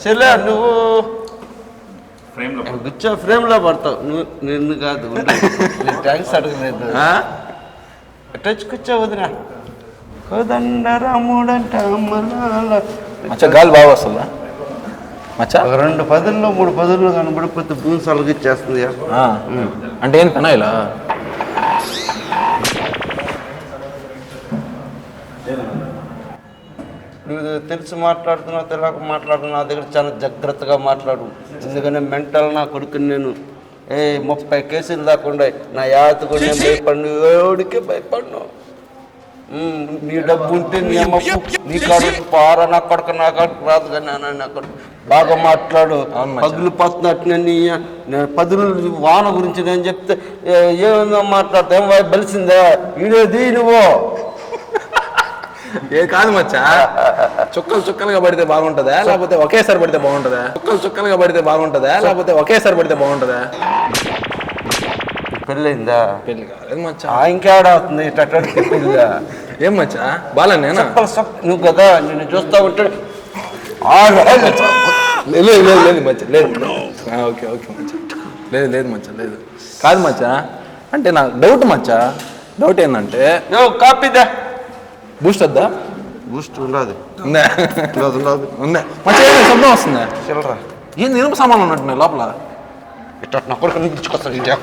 చెల్లె నువ్వు ఫ్రేమ్లో కూర్చో ఫ్రేమ్లో పడతావు. నువ్వు నిన్ను కాదు థ్యాంక్స్ అడగలేదు ఆ? టచ్ కూర్చో వదిన. కోదండ రాముడంట మచ్చ గాలి బాగా వస్తుందా? మచ్చా? ఒక రెండు పదుల్లో మూడు పదుల్లో కనబడిపోతే భూమి సలగిచ్చేస్తుంది. ఆ. అంటే ఏం పనా ఇలా నువ్వు తెలిసి మాట్లాడుతున్నావు తెలియక మాట్లాడుతున్నావు నా దగ్గర చాలా జాగ్రత్తగా మాట్లాడు. ఎందుకంటే మెంటల్ నా కొడుకుని నేను ఏ ముప్పై కేసులు దాకుండా నా యాత కూడా నేను భయపడిను. ఎవడికే భయపడిను? ఉమ్, నీ డబ్బు ఉంటే నీ అమ్మ నీ కాడు పార నా కొడుకు నా కాడు రాదు కానీ నా- నా కొడుకు. బాగా మాట్లాడు. నేను ఈ- నేను పదులు వాన గురించి నేను చెప్తే ఏ- ఏమేందో మాట్లాడతా బలిసిందా? ఈడేది నువ్వు. ఏ కాదు మచ్చా? చుక్కలు చుక్కలుగా పడితే బాగుంటుందా? లేకపోతే ఒకేసారి పడితే బాగుంటుందా? చుక్కలు చుక్కలుగా పడితే బాగుంటుందా? లేకపోతే ఒకేసారి పడితే బాగుంటుందా? పెళ్ళైందా పెళ్ళి కాలేదు మచ్చా. ఆ ఇంకేడ అవుతుంది ఇట్టడికి పెళ్ళా ఏం మచ్చా? బాలా నేనా చెప్పలు సప్ నువ్వు కదా నిన్ను చూస్తా ఉంటే. ఆ లేదు లేదు లేదు లేదు మచ్చా లేదు. ఆ, ఓకే ఓకే మచ్చా. లేదు లేదు మచ్చా లేదు. కాదు మచ్చా. అంటే నాకు డౌట్ మచ్చా. డౌట్ ఏంటంటే నువ్వు కాపీదా బూస్ట్ వద్దా బూస్ట్ ఉండదు ఉందా ఉండదు ఉండదు ఉందా మచ్చా ఏమైనా శబ్దం వస్తుందా చిల్లరా ఏంది ఇనుప సామాన్లు ఉన్నట్టున్నాయి లోపల ఇట్ట నా కొడుకు ఇండియా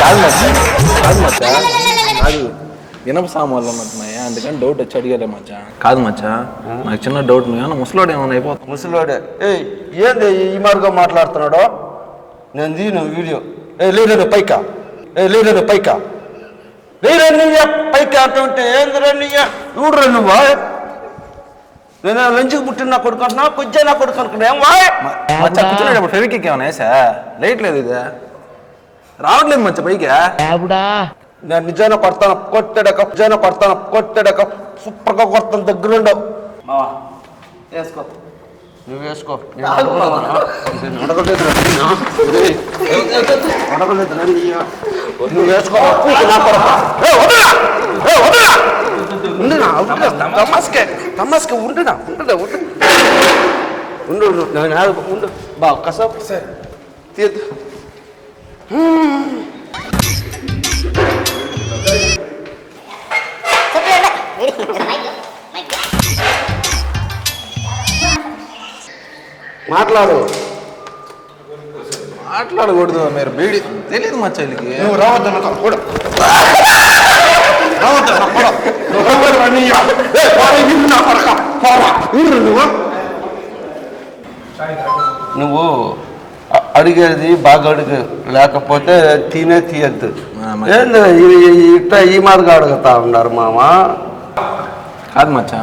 కాదు మచ్చా కాదు మచ్చా కాదు ఇనప సామాన్లు ఉన్నట్టున్నాయి అందుకని డౌట్ వచ్చి అడిగాలే మచ్చా కాదు మచ్చా నాకు చిన్న డౌట్ నువ్వు ముసలోడు ఏమైనా అయిపోతావు ముసలివాడే ఏయ్ ఏంది ఈ మార్గం మాట్లాడుతున్నాడు నేను దీను వీడియో ఏ లేదని పైకా ఏ లేదని పైకా లేరన్నయ్య పైకా అంటుంటే ఏందిరా నీయ చూడరా నువ్వా నేను లంచ్కి పుట్టిన నా కొడుకు అంటున్నా కొజ్జా నా కొడుకు అనుకున్నా ఏం వాయ్ మచ్చా కూర్చునేటప్పుడు ఫెవికిక్ ఏమైనా వేసా లైట్ లేదు ఇది రావట్లేదు మచ్చ పైకి నేను నిజాన్ని కొడతాను కొట్టాడక నిజాన్ని కొడతాను కొట్టాడక సూపర్గా కొడతాను దగ్గరుండవు వేసుకో నువ్వు వేసుకో. నువ్వు వేసుకో. తమాస్కే. తమాస్కే. ఉండునా ఉండునా ఉండు ఉండు. బా కసపు తీయద్దు. మాట్లాడు. మాట్లాడకూడదు మీరు బీడి తెలియదు మచ్చ వీళ్ళకి నువ్వు రావద్దు నాకు కూడా నువ్వు. అడిగేది బాగా అడుగు. లేకపోతే తినే తీయద్దు. ఇట్ట ఈ మాదిరిగా అడుగుతా ఉన్నారు మామ? కాదు మచ్చా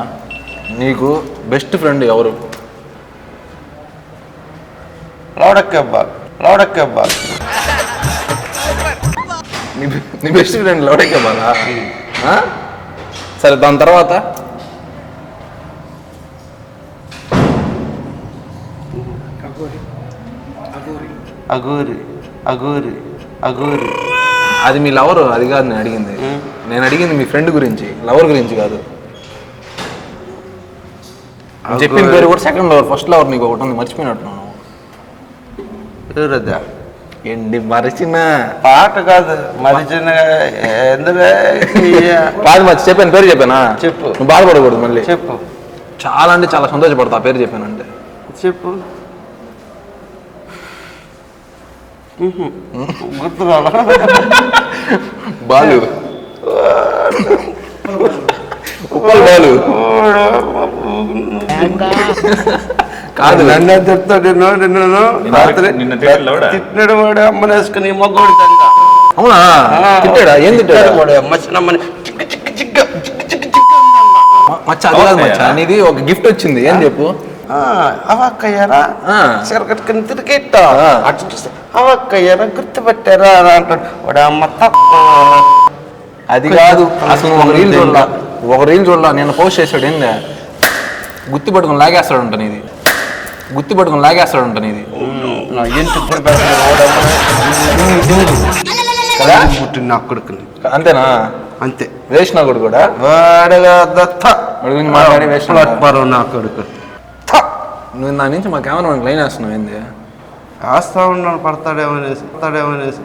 నీకు బెస్ట్ ఫ్రెండ్ ఎవరు? లౌడక్కబ్బా లౌడక్కబ్బా నీ బెస్ట్ ఫ్రెండ్ ఆ? సరే దాని తర్వాత? అగూరి అగూరి అగూరి అది మీ లవర్ అది కాదు నేను అడిగింది. నేను అడిగింది మీ ఫ్రెండ్ గురించి. లవర్ గురించి కాదు. చెప్పిన పేరు కూడా సెకండ్ లవర్ ఫస్ట్ లవర్ నీకు ఒకటి ఉంది మర్చిపోయినట్టున్నాను ఎవరదా ఏంటి మరిచిన పాట కాదు మరి చిన్న ఎందుకే? కాదు మర్చి చెప్పాను పేరు చెప్పానా? చెప్పు. నువ్వు బాధపడకూడదు మళ్ళీ. చెప్పు. చాలా అంటే చాలా సంతోషపడతా ఆ పేరు చెప్పానంటే చెప్పు. గుర్తు బాలు. ఉప్పల్ బాలు. కాదు. నన్ను చెప్తాడు నిన్ను నిన్ను రాత్రి? తిట్టినాడు వాడు అమ్మని వేసుకుని మొగ్గోడి అవునా? తిట్టాడా? ఏం తిట్టాడా? వాడు అమ్మ చిన్నమ్మని చిక్క చిక్క చిక్క చిక్క చిక్క చిక్క మ- మచ్చ అది కాదు మచ్చ నీది ఒక గిఫ్ట్ వచ్చింది. ఏం చెప్పు? అవక్కయ్యారా? ఆ. సిరకట్టుకుని తిరిగేట్ట. అటు చూస్తే అవక్కయ్యారా గుర్తుపెట్టారా అంటాడు. వాడు అమ్మ తప్ప. అది కాదు అసలు ఒక రీల్ చూడలా. ఒక రీల్ చూడలా. నేను పోస్ట్ చేశాడు ఏంది? గుత్తి పట్టుకుని లాగేస్తాడంట నీది. గుత్తి పట్టుకుని లాగేస్తాడంట నీది. నా ఇంటి ఇప్పుడు పెడతాడు వాడు అమ్మ. కదా పుట్టిన నా కొడుకుని? అంతేనా? అంతే. వేసిన కొడు కూడా? వాడగా దత్త వాడి గురించి మాట్లాడి నా కొడుకు! నువ్వు నా నుంచి మా కెమెరా లైన్ వేస్తున్నావు ఏంది? వేస్తా ఉన్నాను పడతాడేమో అనేసి పడతాడేమో అనేసి.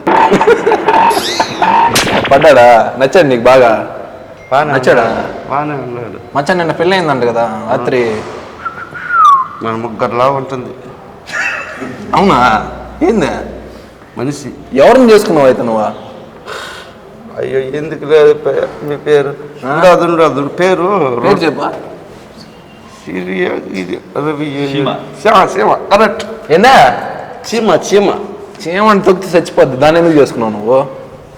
పడ్డాడా? నచ్చాడు నీకు బాగా? బాగానే నచ్చాడా? బాగానే ఉన్నాడు. మచ్చా నిన్న పెళ్ళి అయిందంట కదా రాత్రి. మన ముగ్గురులా ఉంటుంది. అవునా? ఏంది? మనిషి. ఎవరిని చేసుకున్నావు అయితే నువ్వు? అయ్యో ఎందుకు లేదు? పే- మీ పేరు? ఉండదు ఉండదు. పేరు పేరు చెప్పా. సిరియా ఇది రవి సీమ. సీమ సీమ కరెక్ట్. ఏందా? చీమ చీమ. చేయమని తొక్కి చచ్చిపోద్ది. దాన్ని ఎందుకు చేసుకున్నావు నువ్వు?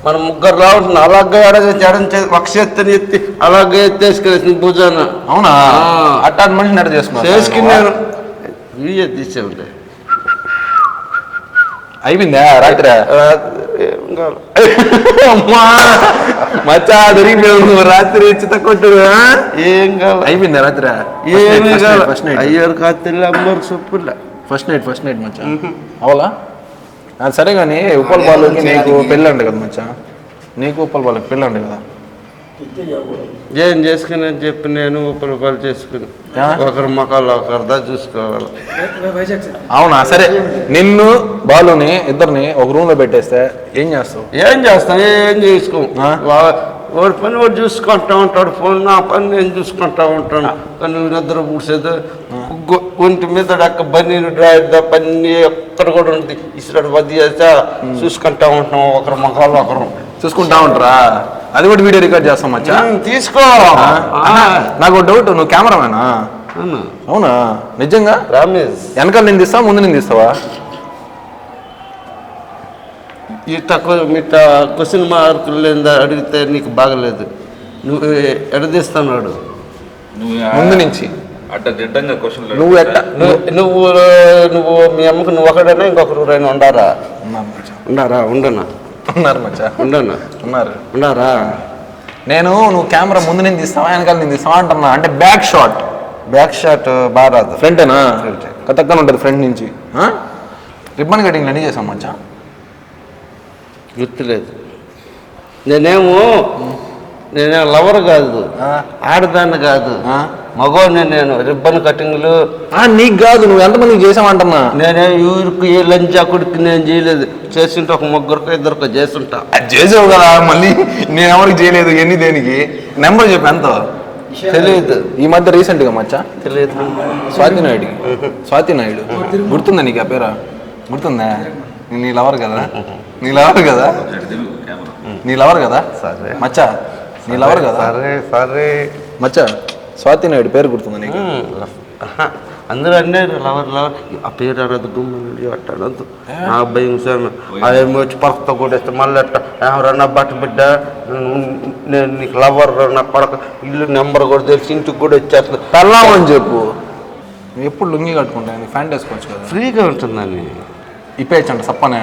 మన ముగ్గురులా ఉంటుంది. అలాగే ఎడగ జడం చే- ఒక చేతిని ఎత్తి అలాగే ఎత్తేసుకెళ్ళి భుజాన. అవునా? ఆ. అట్టాటి మనిషి నడు చేసుకున్నావు? చేసుకున్నాను. వీడియో తీసే ఉండే అయిపోయిందా రాత్రి? అమ్మా మచ్చా దొరికిపోయావు. నువ్వు రాత్రి చిత్త కొట్టు ఏం కావాలి? అయిపోయిందా రాత్రి? ఏమీ కావాలి? ఫస్ట్ నైట్ అయ్యారు కాత్తిల్లి అమ్మరు సొప్పులే. ఫస్ట్ నైట్ ఫస్ట్ నైట్ మచ్చా. అవలా? సరే కానీ ఉప్పల్ బాలుకి నీకు పెళ్ళి కదా మచ్చా. నీకు ఉప్పల్ బాలుకి పెళ్ళి అంట కదా. ఏం చేసుకుని అని చెప్పి నేను ఒక రూపాయలు చేసుకుని? ఒకరి మొక్కలు ఒకరిదా చూసుకోవాలి. అవునా? సరే. నిన్ను బాలుని ఇద్దరిని ఒక రూమ్లో పెట్టేస్తే ఏం చేస్తావు? ఏం చేస్తాం? ఏం చేసుకోం? వాడి పని వాడు చూసుకుంటా ఉంటాడు. ఫోన్ నా పని నేను చూసుకుంటా ఉంటాను. కానీ నిద్ర పూసేది ఒంటి మీద అక్క బనీరు డ్రాయిద్దా పని ఎక్కడ కూడా ఉంది ఇసుడు బద్ది చేస్తే చూసుకుంటా ఉంటాం. ఒకరి మొక్కలు ఒకరు. చూసుకుంటా ఉంటారా? అది కూడా వీడియో రికార్డ్ చేస్తాం మచ్చా. తీసుకో. నాకు ఒక డౌట్ నువ్వు కెమెరామేనా అవును. అవునా? నిజంగా? వెనకాల నేను తీస్తావా? ముందు నేను తీస్తావా? ఇట్ట మిట్ట క్వశ్చన్ మార్కులు లేదా అడిగితే నీకు బాగలేదు. నువ్వు ఎడదీస్తున్నాడు నువ్వు ముందు నుంచి. అట్ట దిడ్డంగా క్వశ్చన్ నువ్వు ఎట్ట నువ్వు నువ్వు నువ్వు మీ అమ్మకు నువ్వు ఒకడైనా ఇంకొకరు ఉండారా. ఉండారా? ఉండనా? ఉన్నారు మచ్చా? ఉండనా ఉన్నారు. ఉండారా నేను నువ్వు కెమెరా ముందు నేను తీస్తావా వెనకాల నేను తీస్తావా అంటున్నా. అంటే బ్యాక్ షాట్. బ్యాక్ షాట్ బాగా రాదు ఫ్రంటేనా. కతక్కన ఉంటుంది ఫ్రంట్ నుంచి. రిబ్బన్ కటింగ్ అన్ని చేసాం మచ్చా. గుర్తులేదు. నేనేమో నేనే లవర్ కాదు. ఆడదాన్ని కాదు. ఆ? మగవాడిని నేను రిబ్బన్ కటింగ్లు. ఆ, నీకు కాదు నువ్వు ఎంతమందికి చేసావంటున్నా నేనే ఊరికి ఏ లంచా కొడుకు నేను చేయలేదు. చేస్తుంటే ఒక ముగ్గురికో ఇద్దరికో చేస్తుంటా. చేసావు కదా మళ్ళీ నేను ఎవరికి చేయలేదు ఎన్ని దేనికి? నెంబర్ చెప్పు ఎంత? తెలియదు ఈ మధ్య రీసెంట్గా మచ్చా? తెలియదు స్వాతి నాయుడు. స్వాతి నాయుడు. గుర్తుందా నీకు ఆ పేరా? గుర్తుందా? నీ లవర్ కదా? నీ లవర్ కదా? నీ లవర్ కదా? సరే. మచ్చా నీ లవర్ కదా? సరే సరే. మచ్చా స్వాతి నాయుడు పేరు గుర్తుందా నీకు. అందరూ అన్నారు లవర్ లవర్. ఆ పేరు అనదు గుమ్మడి అట్టాడద్దు నా భయం సార్ అదేమో వచ్చి పరకతో కొట్టేస్తే మళ్ళీ అట్ట ఎవరన్నా బట్ట బిడ్డ? నేను నీకు లవర్ నా కొడక. ఇల్లు నెంబర్ కూడా తెలిసి ఇంటికి కూడా వచ్చేస్తుంది. పెళ్ళామని చెప్పు. ఎప్పుడు లుంగి కట్టుకుంటా నీకు ఫ్యాంట్ వేసుకోవచ్చు కదా. ఫ్రీగా ఉంటుందని ఇప్పేయచ్చంట సప్పనే.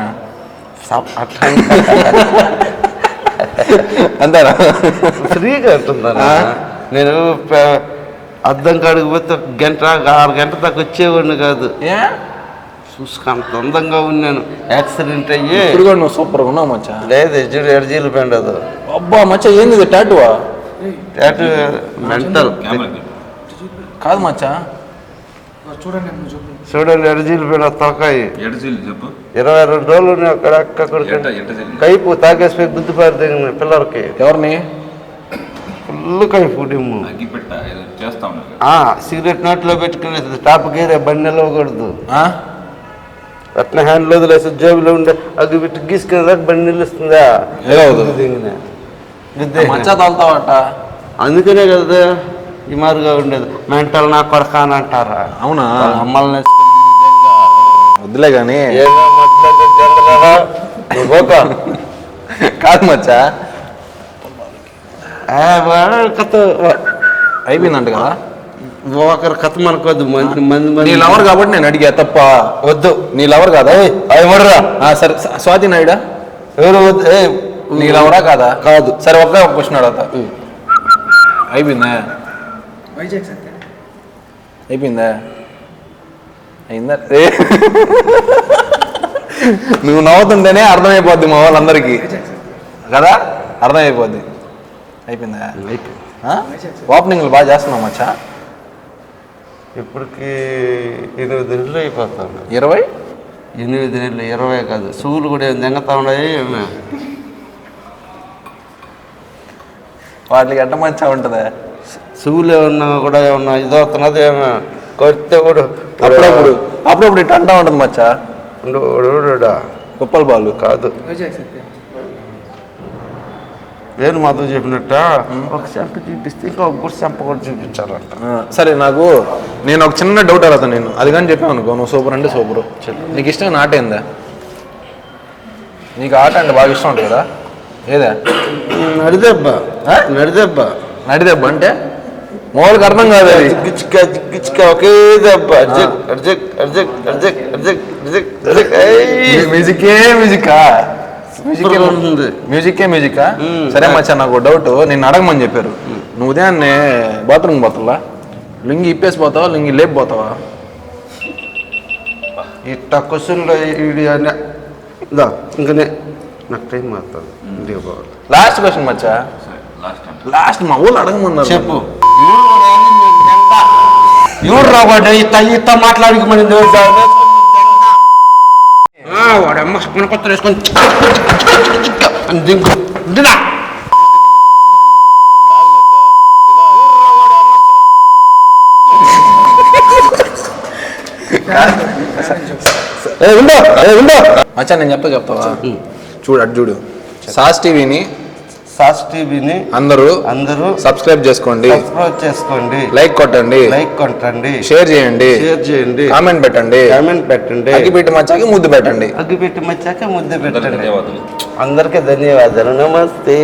అంతేనా? ఫ్రీగా ఉంటుందని నేను అద్దం కాడికి పోతే గంట ఆరు గంట దాకా వచ్చేవాడిని కాదు. ఏ? చూసుకుంత అందంగా ఉన్నాను. యాక్సిడెంట్ అయ్యి. ఇప్పుడు కూడా నువ్వు సూపర్గా ఉన్నావు మచ్చా? లేదు చూడు ఎడజీలు పెండదు. అబ్బా మచ్చా ఏంది టాటువా టాటూ మెంటల్. కాదు మచ్చా. చూడండి ఎడజీలు పెండ తలకాయి. చెప్పు. ఇరవై రెండు రోజులు ఉన్నాయి అక్కడ అక్కడ కైపు తాగేసిపోయి గుద్దుపారి దిగిన పిల్లలకి. ఎవరిని? ఫుల్ ఆ, సిగరెట్ నోట్లో పెట్టుకుని టాప్ గేరే బండి నిలవకూడదు ఆ? అట్లా హ్యాండ్లో వదిలేసి జేబులో ఉండే అగ్గి పెట్టి గీసుకునే దాకా బండి నిలుస్తుందా నిలవదు. గుద్దు దిగిన. గుద్దే. మచ్చా తోలుతావట అందుకనే కదా ఈ మారుగా ఉండేది మెంటల్ నా కొడక అని అంటారా అవునా అమ్మల్ని. వద్దులే కానీ. కాదు మచ్చా కథ వా- అయిపోయిందంట కదా? ఒకరి కథ మనకొద్దు మంది మంది నీ మంది లవర్ కాబట్టి నేను అడిగా తప్ప? వద్దు. నీ లవర్ కాదా? అది ఎవరురా ఆ, సరే స్వాతి నాయుడా? ఎవరు? వద్దు. ఏ, నీ లవరా కాదా? కాదు. సరే ఒకే ఒక క్వశ్చన్ అడగతా. అయిపోయిందా? అయిపోయిందా? అయిందా? ఏ. నువ్వు నవ్వుతుంటేనే అర్థమైపోద్ది మా వాళ్ళందరికీ. కదా? అర్థమైపోద్ది. అయిపోయిందా? ఓపెనింగ్లు బాగా చేస్తున్నాం మచ్చా. ఇప్పటికి ఎనిమిది నెలలు అయిపోతాను ఇరవై? ఎనిమిది నెలలు ఇరవై కాదు. సూలు కూడా ఏం దెంగతా ఉన్నాయి ఏమి? వాటికి ఎట్ట మంచిగా ఉంటుందా? సూలు ఏమన్నా కూడా ఏమన్నా ఇదవుతున్నది ఏమో. కొడితే కూడా అప్పుడప్పుడు అప్పుడప్పుడు ఇట్ట అంటా ఉంటుంది మచ్చా. కుప్పల బాలు. కాదు. నేను మధు చెప్పినట్ట? ఒక చెంప చూపిస్తే ఇంకా ఒక చెంప కూడా చూపించాలంట. ఆ, సరే నాకు నేను ఒక చిన్న డౌట్ అడుగుతాను నేను. అది కానీ చెప్పాను అనుకో నువ్వు సూపర్ అంటే సూపరు. నీకు ఇష్టమైన ఆట ఏందా? నీకు ఆట అంటే బాగా ఇష్టం ఉంటుంది కదా? ఏదా? నడిదెబ్బ. నడిదెబ్బ. నడిదెబ్బ అంటే? మామూలుగా అర్థం కాదు అది. జిగ్గిచ్చిక జిగ్గిచ్చిక ఒకే దెబ్బ. అర్జక్ అర్జక్ అర్జక్ అర్జక్ అర్జక్ అర్జక్ అర్జక్ మ్యూజికే? మ్యూజికా ఉంటుంది మ్యూజికే. సరే మచ్చా నాకు డౌట్ నేను అడగమని చెప్పారు. నువ్వు ఉదయాన్నే బాత్రూమ్ పోతావా? లింగి ఇప్పేసి పోతావా? లింగి లేపు పోతావా? ఇట్ట క్వశ్చన్లో ఇంకనే. నాకు టైం మారుతుంది. లాస్ట్ క్వశ్చన్ మచ్చా లాస్ట్ టైం లాస్ట్ మా ఊళ్ళు అడగమన్నారు చెప్పు. ఎవరు రావాడు? ఇట్ట ఇట్ట మాట్లాడుకోమని వాడమ్మ మన కొత్త వేసుకొని దినా ఏ, ఉండు, ఏ, ఉండు. మచ్చా నేను చెప్తా చెప్తావా చూడు అటు చూడు సాస్ టీవీని సాస్ టీవీని అందరూ అందరూ సబ్స్క్రైబ్ చేసుకోండి. సబ్స్క్రైబ్ చేసుకోండి. లైక్ కొట్టండి. లైక్ కొట్టండి. షేర్ చేయండి. షేర్ చేయండి. కామెంట్ పెట్టండి. కామెంట్ పెట్టండి. అగ్గిపెట్టి మచ్చాకి ముద్దు పెట్టండి. అగ్గి పెట్టి మచ్చాక ముద్ద పెట్టండి. అందరికీ ధన్యవాదాలు. నమస్తే.